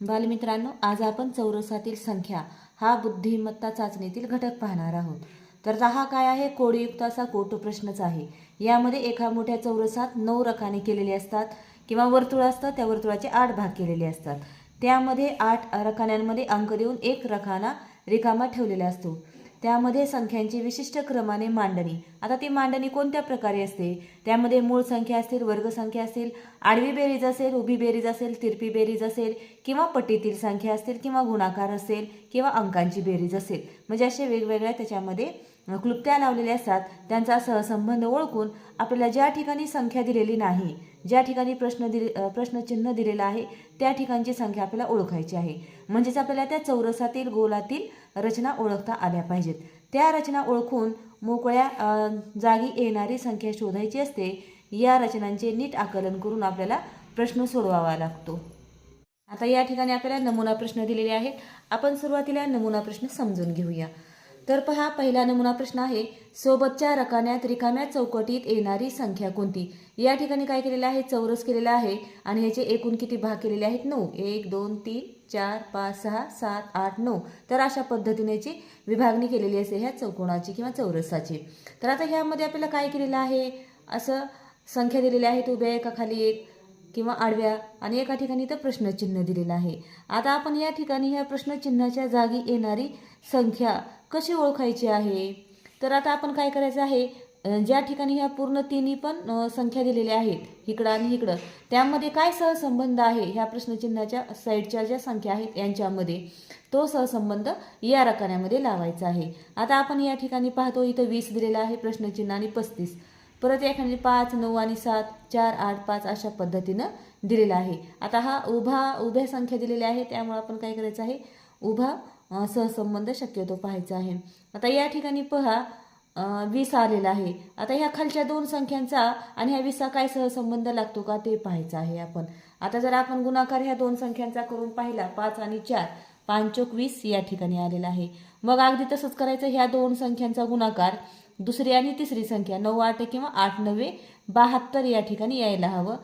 बालमित्रांनो आज आपण चौरसातील संख्या हा बुद्धिमत्ता चाचणीतील घटक पाहणार आहोत. तर हा काय आहे? कोडीयुक्त असा कोट प्रश्नच आहे. यामध्ये एका मोठ्या चौरसात नऊ रकाने केलेले असतात किंवा वर्तुळ असतात त्या वर्तुळाचे आठ भाग केलेले असतात. त्यामध्ये आठ रकान्यांमध्ये अंक देऊन एक रकाना रिकामा ठेवलेला असतो. त्यामध्ये संख्यांची विशिष्ट क्रमाने मांडणी. आता ती मांडणी कोणत्या प्रकारे असते? त्यामध्ये मूळ संख्या असतील वर्गसंख्या असतील आडवी बेरीज असेल उभी बेरीज असेल तिरपी बेरीज असेल किंवा पट्टीतील संख्या असतील किंवा गुणाकार असेल किंवा अंकांची बेरीज असेल. म्हणजे असे वेगवेगळ्या त्याच्यामध्ये क्लुप्त्या लावलेल्या असतात. त्यांचा सहसंबंध ओळखून आपल्याला ज्या ठिकाणी संख्या दिलेली नाही ज्या ठिकाणी प्रश्न दिले प्रश्नचिन्ह दिलेलं आहे त्या ठिकाणची संख्या आपल्याला ओळखायची आहे. म्हणजेच आपल्याला त्या चौरसातील गोलातील रचना ओळखता आल्या पाहिजेत. त्या रचना ओळखून मोकळ्या जागी येणारी संख्या शोधायची असते या रचनांचे नीट आकलन करून आपल्याला प्रश्न सोडवावा लागतो. आता या ठिकाणी आपल्याला नमुना प्रश्न दिलेले आहेत. आपण सुरुवातीला नमुना प्रश्न समजून घेऊया. तर पहा पहिला नमुना प्रश्न आहे सोबतच्या रकान्यात रिकाम्या चौकटीत येणारी संख्या कोणती? या ठिकाणी काय केलेलं आहे? चौरस केलेला आहे आणि ह्याचे एकूण किती भाग केलेले आहेत? नऊ. एक दोन तीन चार पाच सहा सात आठ नऊ. तर अशा पद्धतीने याची विभागणी केलेली असते ह्या चौकोणाची किंवा चौरसाची. तर आता ह्यामध्ये आपल्याला काय केलेलं आहे? असं संख्या दिलेल्या आहेत उभ्या एका खाली एक किंवा आडव्या आणि एका ठिकाणी तर प्रश्नचिन्ह दिलेलं आहे. आता आपण या ठिकाणी ह्या प्रश्नचिन्हाच्या जागी येणारी संख्या कशी ओळखायची आहे? तर आता आपण काय करायचं आहे? ज्या ठिकाणी ह्या पूर्ण तिन्ही पण संख्या दिलेल्या आहेत इकडं आणि इकडं त्यामध्ये काय सहसंबंध आहे? ह्या प्रश्नचिन्हाच्या साईडच्या ज्या संख्या आहेत यांच्यामध्ये तो सहसंबंध या रकान्यामध्ये लावायचा आहे. आता आपण या ठिकाणी पाहतो इथं वीस दिलेला आहे प्रश्नचिन्ह आणि पस्तीस. परत या पाच नऊ आणि सात चार आठ पाच अशा पद्धतीनं दिलेला आहे. आता हा उभा उभ्या संख्या दिलेल्या आहे त्यामुळे आपण काय करायचं आहे? उभा सहसंबंध शक्यतो पाहायचा आहे. आता या ठिकाणी पहा वीस आलेला आहे. आता ह्या खालच्या दोन संख्यांचा आणि ह्या वीसचा काय सहसंबंध लागतो का ते पाहायचं आहे आपण. आता जर आपण गुणाकार ह्या दोन संख्यांचा करून पाहिला पाच आणि चार पाचोक वीस या ठिकाणी आलेला आहे. मग अगदी तसंच करायचं ह्या दोन संख्यांचा गुणाकार दुसरी आणि तिसरी संख्या नऊ आठ किंवा आठ नव्वे बहात्तर या ठिकाणी यायला हवं.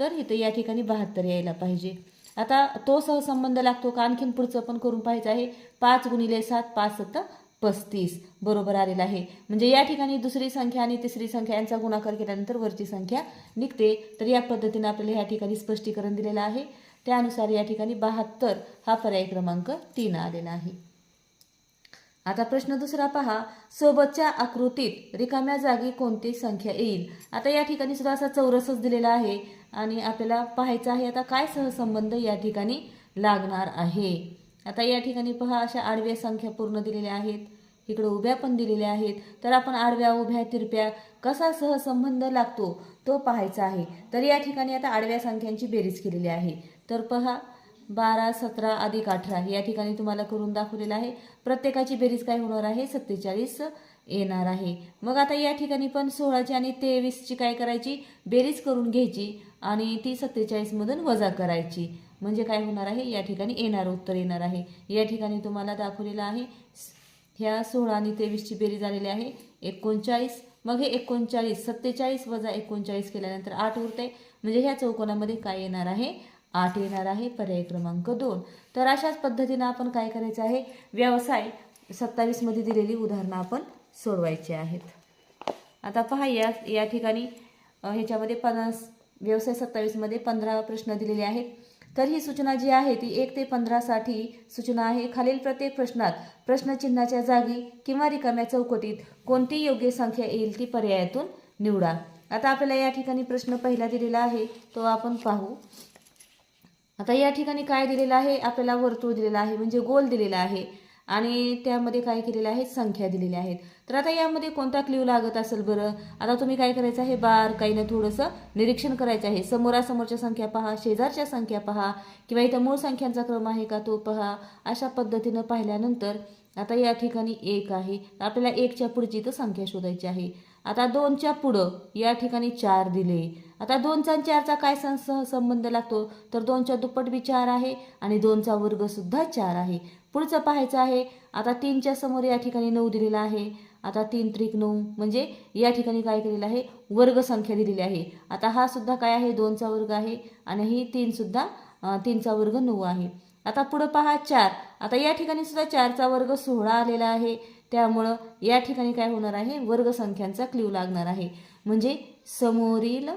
तर इथं या ठिकाणी बहात्तर यायला पाहिजे. आता तो सहसंबंध लागतो का? आणखीन पुढचं पण करून पाहायचं आहे. पाच गुणिले सात पाच सत्त पस्तीस. बरोबर आलेला आहे. म्हणजे या ठिकाणी दुसरी संख्या आणि तिसरी संख्या यांचा गुणाकार केल्यानंतर वरची संख्या निघते. तर या पद्धतीने आपल्याला या ठिकाणी स्पष्टीकरण दिलेलं आहे. त्यानुसार या ठिकाणी बहात्तर हा पर्याय क्रमांक तीन आलेला आहे. आता प्रश्न दुसरा पहा. सोबतच्या आकृतीत रिकाम्या जागी कोणती संख्या येईल? आता या ठिकाणी सुद्धा असा चौरसच दिलेला आहे आणि आपल्याला पाहायचं आहे आता काय सहसंबंध या ठिकाणी लागणार आहे. आता या ठिकाणी पहा अशा आडव्या संख्या पूर्ण दिलेल्या आहेत. इकडे उभ्या पण दिलेल्या आहेत. तर आपण आडव्या उभ्या तिरप्या कसा सहसंबंध लागतो तो पाहायचा आहे. तर या ठिकाणी आता आडव्या संख्यांची बेरीज केलेली आहे. तर पहा बारा सतरा अधिक अठरा या ठिकाणी तुम्हाला करून दाखवलेलं आहे. प्रत्येकाची बेरीज काय होणार आहे? सत्तेचाळीस येणार आहे. मग आता या ठिकाणी पण सोळाची आणि तेवीसची काय करायची? बेरीज करून घ्यायची आणि ती सत्तेचाळीसमधून वजा करायची. म्हणजे काय होणार आहे? या ठिकाणी येणार उत्तर येणार आहे. या ठिकाणी तुम्हाला दाखवलेलं आहे ह्या सोळा आणि तेवीसची बेरीज आलेली आहे. एकोणचाळीस. मग हे एकोणचाळीस सत्तेचाळीस वजा एकोणचाळीस केल्यानंतर आठ उरते. म्हणजे ह्या चौकोनामध्ये काय येणार आहे? आठ येणार आहे पर्याय क्रमांक दोन. तर अशाच पद्धतीनं आपण काय करायचं आहे? व्यवसाय सत्तावीसमध्ये दिलेली उदाहरणं आपण सोडवायची आहेत. आता पहा या या ठिकाणी ह्याच्यामध्ये पन्नास व्यवसाय सत्तावीसमध्ये पंधरा प्रश्न दिलेले आहेत. तर ही सूचना जी आहे ती एक ते पंधरासाठी सूचना आहे. खालील प्रत्येक प्रश्नात प्रश्नचिन्हाच्या जागी किंवा रिकाम्या चौकटीत कोणती योग्य संख्या येईल ती पर्यायातून निवडा. आता आपल्याला या ठिकाणी प्रश्न पहिला दिलेला आहे तो आपण पाहू. आता या ठिकाणी काय दिलेलं आहे? आपल्याला वर्तुळ दिलेलं आहे म्हणजे गोल दिलेला आहे. आणि त्यामध्ये काय केलेलं आहे? संख्या दिलेल्या आहेत तर आता यामध्ये कोणता क्ल्यू लागत असेल बरं? आता तुम्ही काय करायचं आहे? बार काही ना थोडंसं निरीक्षण करायचं आहे. समोरासमोरच्या संख्या पहा शेजारच्या संख्या पहा किंवा इथं मूळ संख्यांचा क्रम आहे का तो पहा. अशा पद्धतीनं पाहिल्यानंतर आता या ठिकाणी एक आहे. आपल्याला एकच्या पुढची तर संख्या शोधायची आहे. आता दोनच्या पुढं या ठिकाणी चार दिले. आता दोनचा आणि चारचा काय सं सहसंबंध लागतो? तर दोनच्या दुप्पट बी चार आहे आणि दोनचा वर्गसुद्धा चार आहे. पुढचं पाहायचं आहे आता तीनच्या समोर या ठिकाणी नऊ दिलेला आहे. आता तीन त्रिक नऊ म्हणजे या ठिकाणी काय केलेलं आहे? वर्गसंख्या दिलेली आहे. आता हा सुद्धा काय आहे? दोनचा वर्ग आहे आणि ही तीनसुद्धा तीनचा वर्ग नऊ आहे. आता पुढं पहा चार. आता या ठिकाणी सुद्धा चारचा वर्ग सोळा आलेला आहे. त्यामुळं या ठिकाणी काय होणार आहे? वर्गसंख्यांचा क्ल्यू लागणार आहे. म्हणजे समोरील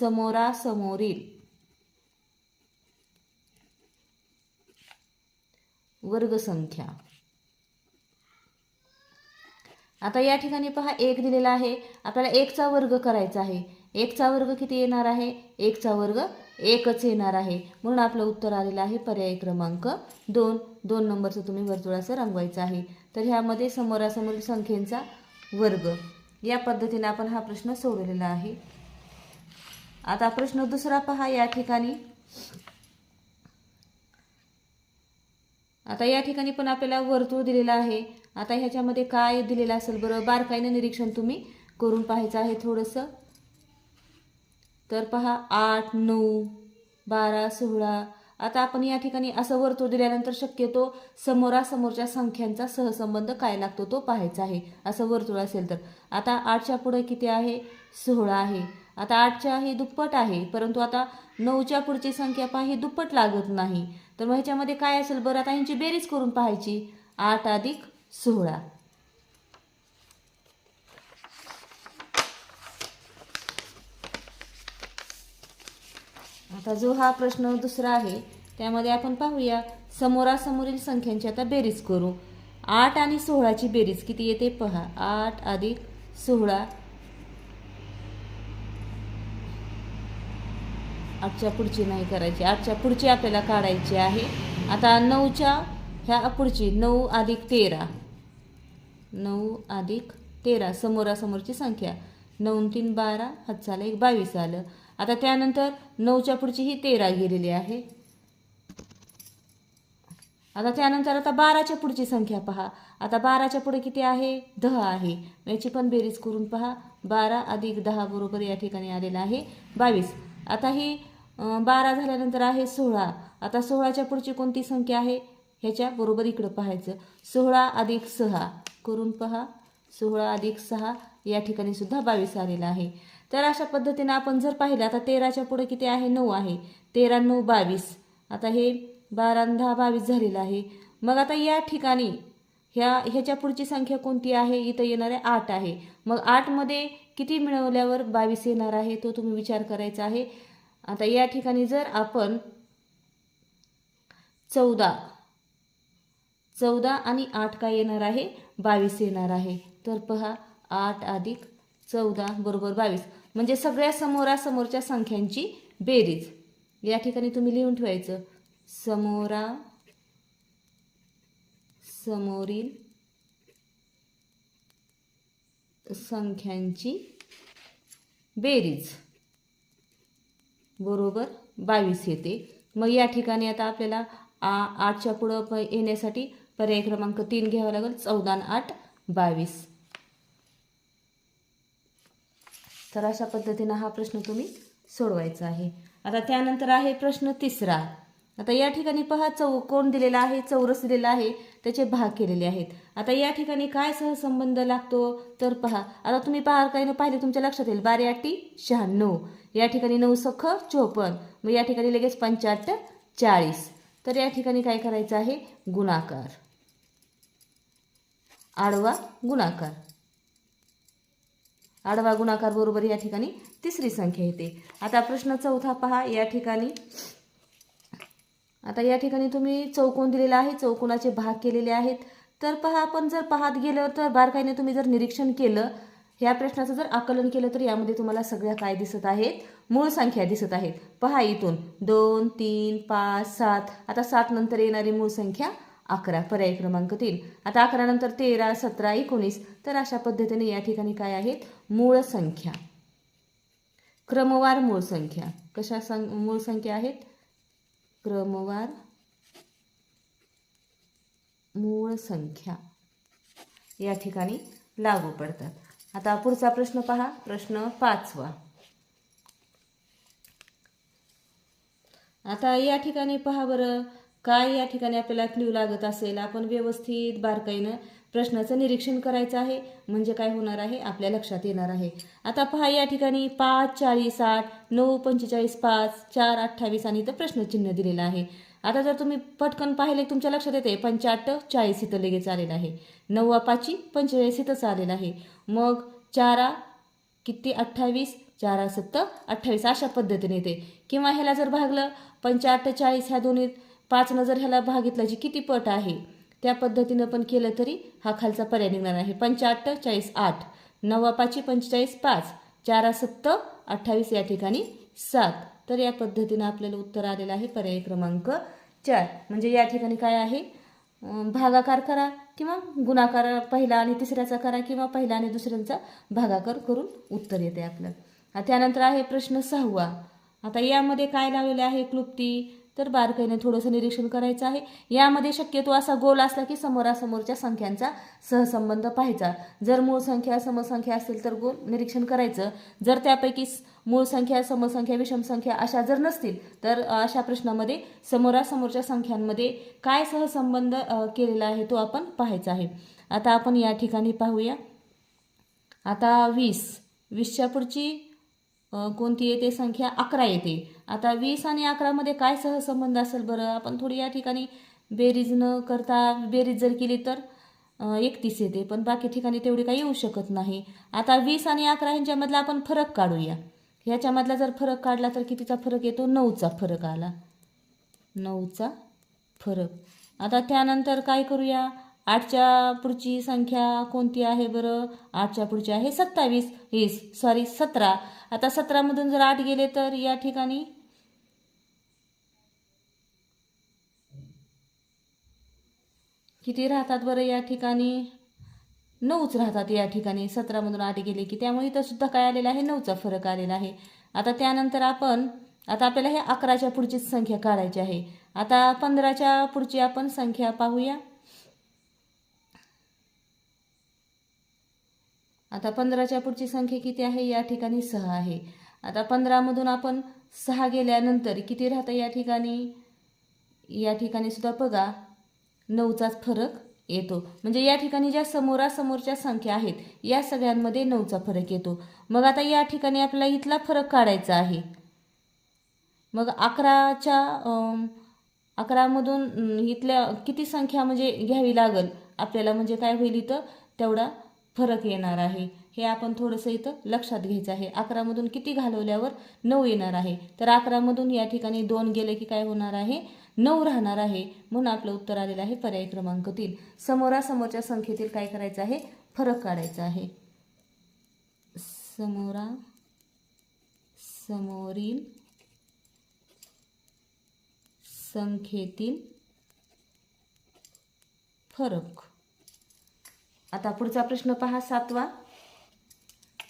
समोरासमोरील. वर्गसंख्या. आता या ठिकाणी पहा एक दिलेला आहे. आपल्याला एकचा वर्ग करायचा आहे. एकचा वर्ग किती येणार आहे? एकचा वर्ग एकच येणार आहे. म्हणून आपलं उत्तर आलेलं आहे पर्याय क्रमांक दोन. दोन नंबरचं तुम्ही वर्तुळाचं रंगवायचं आहे. तर ह्यामध्ये समोरासमोरील संख्येचा वर्ग. या पद्धतीने आपण हा प्रश्न सोडवलेला आहे. आता प्रश्न दुसरा पहा या ठिकाणी. आता या ठिकाणी पण आपल्याला वर्तुळ दिलेला आहे. आता ह्याच्यामध्ये काय दिलेलं असेल बरं? बारकाईनं निरीक्षण तुम्ही करून पाहायचं आहे थोडंसं. तर पहा आठ नऊ बारा सोळा. आता आपण या ठिकाणी असं वर्तुळ दिल्यानंतर शक्यतो समोरासमोरच्या संख्यांचा सहसंबंध काय लागतो तो पाहायचा आहे. असं वर्तुळ असेल तर. आता आठच्या पुढे किती आहे? सोळा आहे. आता आठच्या ही दुप्पट आहे परंतु आता नऊच्या पुढची संख्या पहा ही दुप्पट लागत नाही. तर मग ह्याच्यामध्ये काय असेल बरं? आता ह्यांची बेरीज करून पाहायची. आठ अधिक सोळा. आता जो हा प्रश्न दुसरा आहे त्यामध्ये आपण पाहूया. समोरासमोरील संख्यांची आता बेरीज करू. आठ आणि सोळाची बेरीज किती येते? पहा. आठ अधिक सोळा. आठच्या पुढची नाही करायची. आठच्या पुढची आपल्याला काढायची आहे. आता नऊच्या ह्या पुढची नऊ अधिक तेरा. नऊ अधिक तेरा समोरासमोरची संख्या. नऊ तीन बारा हातचाला एक बावीस आलं. आता त्यानंतर नऊच्या पुढची ही तेरा गेलेली आहे. आता त्यानंतर आता बाराच्या पुढची संख्या पहा. आता बाराच्या पुढे किती आहे? दहा आहे. याची पण बेरीज करून पहा. बारा अधिक दहा बरोबर या ठिकाणी आलेला आहे. बावीस. आता ही बारा झाल्यानंतर आहे सोळा. आता सोळाच्या पुढची कोणती संख्या आहे? ह्याच्या बरोबर इकडं पाहायचं. सोळा अधिक सहा करून पहा. सोळा अधिक सहा या ठिकाणी सुद्धा बावीस आलेला आहे. तर अशा पद्धतीने आपण जर पाहिलं आता तेराच्या पुढे किती आहे? नऊ आहे. तेरा नऊ बावीस. आता हे बारा दहा बावीस झालेलं आहे. मग आता या ठिकाणी ह्या ह्याच्या पुढची संख्या कोणती आहे? इथं येणार आहे आठ आहे. मग आठमध्ये किती मिळवल्यावर बावीस येणार आहे? तो तुम्ही विचार करायचा आहे. आता या ठिकाणी जर आपण चौदा चौदा आणि आठ काय येणार आहे? बावीस येणार आहे. तर पहा आठ अधिक चौदा बरोबर बावीस. म्हणजे सगळ्या समोरासमोरच्या संख्यांची बेरीज. या ठिकाणी तुम्ही लिहून ठेवायचं. समोरा समोरील संख्यांची बेरीज. बरोबर? बावीस येते. मग या ठिकाणी आता आपल्याला आ आठच्या पुढं प येण्यासाठी पर्याय क्रमांक तीन घ्यावा लागेल. चौदा आठ बावीस. तर अशा पद्धतीनं हा प्रश्न तुम्ही सोडवायचा आहे. आता त्यानंतर आहे प्रश्न तिसरा. आता या ठिकाणी पहा चौकोन दिलेला आहे? चौरस दिलेला आहे. त्याचे भाग केलेले आहेत. आता या ठिकाणी काय सहसंबंध लागतो? तर पहा आता तुम्ही पहा काही पाहिले तुमच्या लक्षात येईल. बारा आठी शहाण्णव. या ठिकाणी नऊ सख चोपन्न. मग या ठिकाणी लगेच पंच्याहत्तर चाळीस. तर या ठिकाणी काय करायचं आहे? गुणाकार. आडवा गुणाकार. आडवा गुणाकार बरोबर या ठिकाणी तिसरी संख्या येते. आता प्रश्न चौथा पहा. या ठिकाणी आता या ठिकाणी तुम्ही चौकोन दिलेला आहे चौकोनाचे भाग केलेले आहेत. तर पहा आपण जर पाहत गेलं तर बारकाईने तुम्ही जर निरीक्षण केलं ह्या प्रश्नाचं जर आकलन केलं तर यामध्ये तुम्हाला सगळ्या काय दिसत आहेत? मूळ संख्या दिसत आहेत. पहा इथून. दोन तीन पाच सात. आता सात नंतर येणारी मूळ संख्या अकरा. पर्याय क्रमांक तीन. आता अकरा नंतर तेरा सतरा एकोणीस. तर अशा पद्धतीने या ठिकाणी काय आहेत? मूळ संख्या. क्रमवार मूळ संख्या. कशा सं मूळ संख्या आहेत? क्रमवार मूळ संख्या या ठिकाणी लागू पडतात. आता पुढचा प्रश्न पहा. प्रश्न पाचवा. आता या ठिकाणी पहा बरं. काय या ठिकाणी आपल्याला क्ल्यू लागत असेल? आपण व्यवस्थित बारकाईनं प्रश्नाचं निरीक्षण करायचं आहे. म्हणजे काय होणार आहे? आपल्या लक्षात येणार आहे. आता पहा या ठिकाणी पाच चाळीस आठ नऊ पंचेचाळीस पाच चार अठ्ठावीस आणि इथं प्रश्नचिन्ह दिलेलं आहे. आता जर तुम्ही पटकन पाहिले तुमच्या लक्षात येते पंच्याहत्तर चाळीस इथं लगेच आलेलं आहे. नव्वा पाची पंचेचाळीस इथंच आलेलं आहे. मग चारा किती? अठ्ठावीस चारा सत्तर अठ्ठावीस अशा पद्धतीने येते. किंवा ह्याला जर भागलं पंच्याहत्तर चाळीस ह्या दोन्ही पाचनं जर ह्याला भागितलं जी किती पट आहे? त्या पद्धतीनं पण केलं तरी हा खालचा पर्याय निघणार आहे पंच्याहत्तर चाळीस आठ. नव्वा पाचशे पंचेचाळीस पाच. चारा सत्त अठ्ठावीस या ठिकाणी सात. तर या पद्धतीनं आपल्याला उत्तर आलेलं आहे पर्याय क्रमांक चार. म्हणजे या ठिकाणी काय आहे? भागाकार करा किंवा गुणाकार पहिला आणि तिसऱ्याचा करा किंवा पहिला आणि दुसऱ्यांचा भागाकार करून उत्तर येते आपलं. त्यानंतर आहे प्रश्न सहावा. आता यामध्ये काय लावलेलं आहे? क्लुप्ती. तर बारकाईने थोडंसं निरीक्षण करायचं आहे. यामध्ये शक्यतो असा गोल असला की समोरासमोरच्या संख्यांचा सहसंबंध पाहायचा. जर मूळ संख्या समसंख्या असेल तर गोल निरीक्षण करायचं. जर त्यापैकी मूळ संख्या समसंख्या विषमसंख्या अशा जर नसतील तर अशा प्रश्नामध्ये समोरासमोरच्या संख्यांमध्ये काय सहसंबंध केलेला आहे तो आपण पाहायचा आहे. आता आपण या ठिकाणी पाहूया. आता वीस. वीसच्या पुढची कोणती येते? संख्या अकरा येते. आता वीस आणि अकरामध्ये काय सहसंबंध असेल बरं? आपण थोडी या ठिकाणी बेरीज न करता बेरीज जर केली तर एकतीस येते पण बाकी ठिकाणी तेवढी काही येऊ शकत नाही. आता वीस आणि अकरा ह्यांच्यामधला आपण फरक काढूया. ह्याच्यामधला जर फरक काढला तर कितीचा फरक येतो? नऊचा फरक आला. नऊचा फरक. आता त्यानंतर काय करूया? आठच्या पुढची संख्या कोणती आहे बरं? आठच्या पुढची आहे सत्तावीस. वीस सॉरी सतरा. आता सतरामधून जर आठ गेले तर या ठिकाणी किती राहतात बरं या ठिकाणी? नऊच राहतात या ठिकाणी. सतरामधून आठ गेले की त्यामुळे इथं सुद्धा काय आलेलं आहे? नऊचा फरक आलेला आहे. आता त्यानंतर आपण आता आपल्याला हे अकराच्या पुढचीच संख्या काढायची आहे. आता पंधराच्या पुढची आपण संख्या पाहूया. आता पंधराच्या पुढची संख्या किती आहे? या ठिकाणी सहा आहे. आता पंधरामधून आपण सहा गेल्यानंतर किती राहतं या ठिकाणी? या ठिकाणी सुद्धा बघा. नऊचाच फरक येतो. म्हणजे या ठिकाणी ज्या समोरासमोरच्या संख्या आहेत या सगळ्यांमध्ये नऊचा फरक येतो. मग आता या ठिकाणी आपल्याला इथला फरक काढायचा आहे. मग अकराच्या अकरामधून इथल्या किती संख्या म्हणजे घ्यावी लागल? आपल्याला म्हणजे काय होईल इथं? तेवढा फरक येणार आहे. हे आपण थोडंसं इथं लक्षात घ्यायचं आहे. अकरामधून किती घालवल्यावर नऊ येणार आहे. तर अकरामधून या ठिकाणी दोन गेले की काय होणार आहे? नऊ राहणार आहे म्हणून आपलं उत्तर आलेलं आहे पर्याय क्रमांक तीन. समोरासमोरच्या संख्येतील काय करायचं आहे? फरक काढायचा आहे. समोरा समोरील संख्येतील फरक. आता पुढचा प्रश्न पहा सातवा.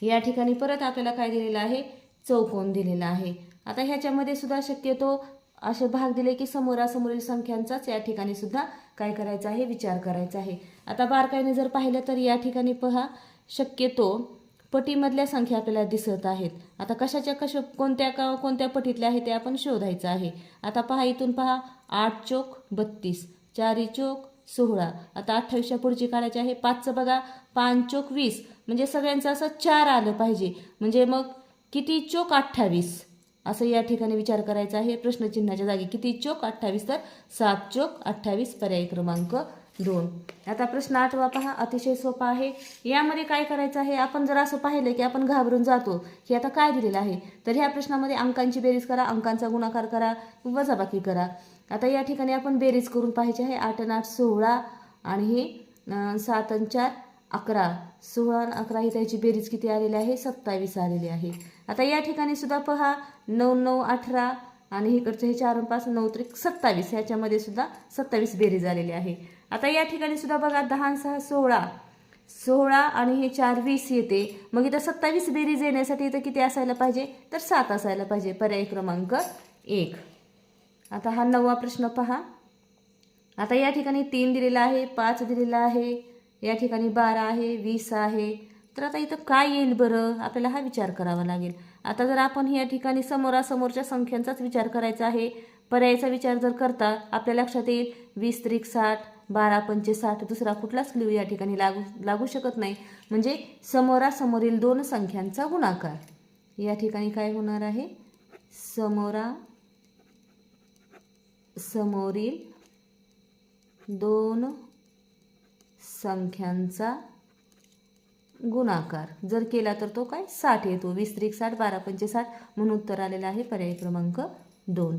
या ठिकाणी परत आपल्याला काय दिलेलं आहे? चौकोन दिलेला आहे. आता ह्याच्यामध्ये सुद्धा शक्यतो असे भाग दिले की समोरासमोरील संख्यांचाच या ठिकाणी सुद्धा काय करायचं आहे? विचार करायचा आहे. आता बारकाईने जर पाहिलं तर या ठिकाणी पहा शक्यतो पटीमधल्या संख्या आपल्याला दिसत आहेत. आता कशाच्या कश कोणत्या का कोणत्या पटीतल्या आहे ते आपण शोधायचं आहे. आता पहा इथून पहा आठ चोक बत्तीस चारी चोक सोहळा आता अठ्ठावीसच्या पुढची काढायची आहे. पाचचं बघा पाच चोक वीस. म्हणजे सगळ्यांचं असं चार आलं पाहिजे. म्हणजे मग किती चोक? अठ्ठावीस. असं या ठिकाणी विचार करायचा आहे. प्रश्नचिन्हाच्या जागी किती चोक अठ्ठावीस तर सात चोक अठ्ठावीस पर्याय क्रमांक दोन. आता प्रश्न आठवा पहा. अतिशय सोपा आहे. यामध्ये काय करायचं आहे? आपण जर असं पाहिलं की आपण घाबरून जातो की आता काय दिलेलं आहे तर ह्या प्रश्नामध्ये अंकांची बेरीज करा अंकांचा गुणाकार करा वजाबाकी करा. आता या ठिकाणी आपण बेरीज करून पाहायची आहे. आठ आणि आठ सोळा आणि हे सात आणि चार अकरा सोळा आणि अकरा ही त्याची बेरीज किती आलेली आहे? सत्तावीस आलेली आहे. आता या ठिकाणी सुद्धा पहा नऊ नऊ अठरा आणि इकडचं हे चार पाच नऊ त्रिक सत्तावीस ह्याच्यामध्ये सुद्धा सत्तावीस बेरीज आलेली आहे. आता या ठिकाणी सुद्धा बघा दहा सहा सोळा. सोळा आणि हे चार वीस येते. मग इथं सत्तावीस बेरीज येण्यासाठी इथं किती असायला पाहिजे? तर सात असायला पाहिजे पर्याय क्रमांक एक. आता हा नववा प्रश्न पहा. आता या ठिकाणी तीन दिलेला आहे पाच दिलेला आहे या ठिकाणी बारा आहे वीस आहे. तर आता इथं काय येईल बरं? आपल्याला हा विचार करावा लागेल. आता जर आपण या ठिकाणी समोरासमोरच्या संख्यांचाच विचार करायचा आहे पर्यायाचा विचार जर करता आपल्या लक्षात येईल वीस त्रिक साठ बारा पंचे साठ दुसरा कुठलाच क्ल्यू या ठिकाणी लागू लागू शकत नाही. म्हणजे समोरासमोरील दोन संख्यांचा गुणाकार. या ठिकाणी काय होणार आहे? समोरा समोरील दोन संख्यांचा गुणाकार. जर केला तर तो काय? साठ येतो. वीस त्रिक साठ बारा पंचे साठ म्हणून उत्तर आलेलं आहे पर्याय क्रमांक दोन.